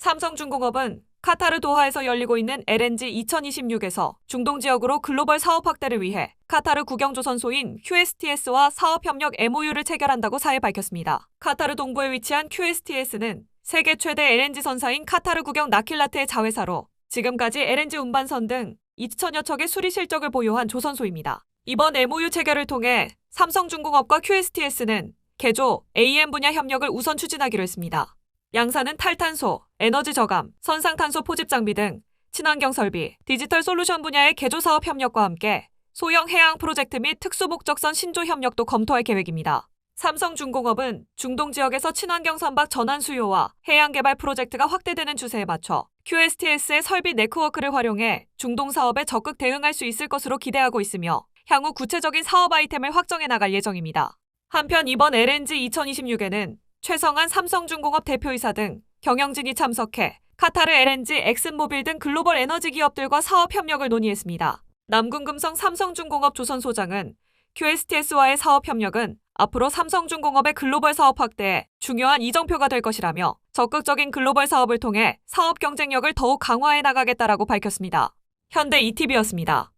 삼성중공업은 카타르 도하에서 열리고 있는 LNG 2026에서 중동 지역으로 글로벌 사업 확대를 위해 카타르 국영조선소인 QSTS와 사업 협력 MOU를 체결한다고 사회 밝혔습니다. 카타르 동부에 위치한 QSTS는 세계 최대 LNG 선사인 카타르 국영 나킬라트의 자회사로 지금까지 LNG 운반선 등 2천여 척의 수리 실적을 보유한 조선소입니다. 이번 MOU 체결을 통해 삼성중공업과 QSTS는 개조, AM 분야 협력을 우선 추진하기로 했습니다. 양사는 탈탄소, 에너지 저감, 선상탄소 포집 장비 등 친환경 설비, 디지털 솔루션 분야의 개조 사업 협력과 함께 소형 해양 프로젝트 및 특수 목적선 신조 협력도 검토할 계획입니다. 삼성중공업은 중동 지역에서 친환경 선박 전환 수요와 해양 개발 프로젝트가 확대되는 추세에 맞춰 QSTS의 설비 네트워크를 활용해 중동 사업에 적극 대응할 수 있을 것으로 기대하고 있으며 향후 구체적인 사업 아이템을 확정해 나갈 예정입니다. 한편 이번 LNG 2026에는 최성한 삼성중공업 대표이사 등 경영진이 참석해 카타르 LNG, 엑슨모빌 등 글로벌 에너지 기업들과 사업 협력을 논의했습니다. 남궁금성 삼성중공업 조선소장은 QSTS와의 사업 협력은 앞으로 삼성중공업의 글로벌 사업 확대에 중요한 이정표가 될 것이라며 적극적인 글로벌 사업을 통해 사업 경쟁력을 더욱 강화해 나가겠다라고 밝혔습니다. 현대 ETV였습니다.